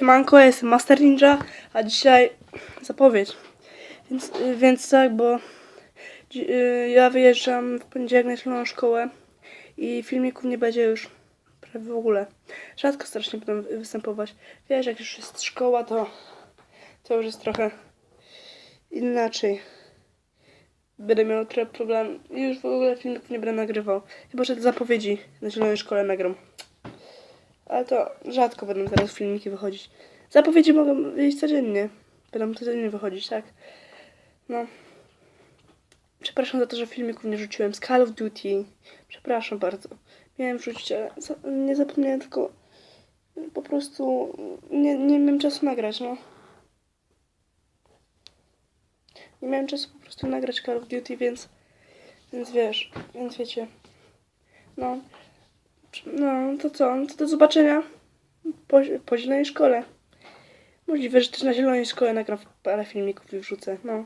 Siemanko, ja jestem Master Ninja, a dzisiaj zapowiedź. Więc, y, więc tak, bo y, ja wyjeżdżam w poniedziałek na zieloną szkołę i filmików nie będzie już prawie w ogóle. Rzadko strasznie będą wy- występować. Wiesz, jak już jest szkoła, to, to już jest trochę inaczej. Będę miał trochę problem i już w ogóle filmików nie będę nagrywał. Chyba, że zapowiedzi na zielonej szkole nagram. Ale to rzadko będą teraz filmiki wychodzić. Zapowiedzi mogą wyjść codziennie. Będą codziennie wychodzić, tak? No. Przepraszam za to, że filmików nie rzuciłem z Call of Duty. Przepraszam bardzo. Miałem wrzucić, ale nie zapomniałem, tylko po prostu nie, nie miałem czasu nagrać, no. Nie miałem czasu po prostu nagrać Call of Duty, więc, więc wiesz, więc wiecie. No. No, to co? To do zobaczenia po, po zielonej szkole. Możliwe, że też na zielonej szkole nagram parę filmików i wrzucę. No.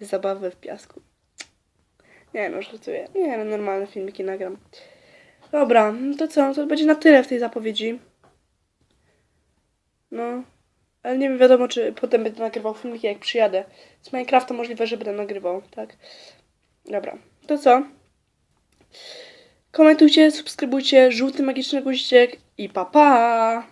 Zabawy w piasku. Nie no, żartuję. Nie no, normalne filmiki nagram. Dobra, no to co? To będzie na tyle w tej zapowiedzi. No. Ale nie wiadomo, czy potem będę nagrywał filmiki, jak przyjadę. Z Minecrafta możliwe, że będę nagrywał, tak? Dobra. To co? Komentujcie, subskrybujcie, żółty magiczny guziczek i pa pa!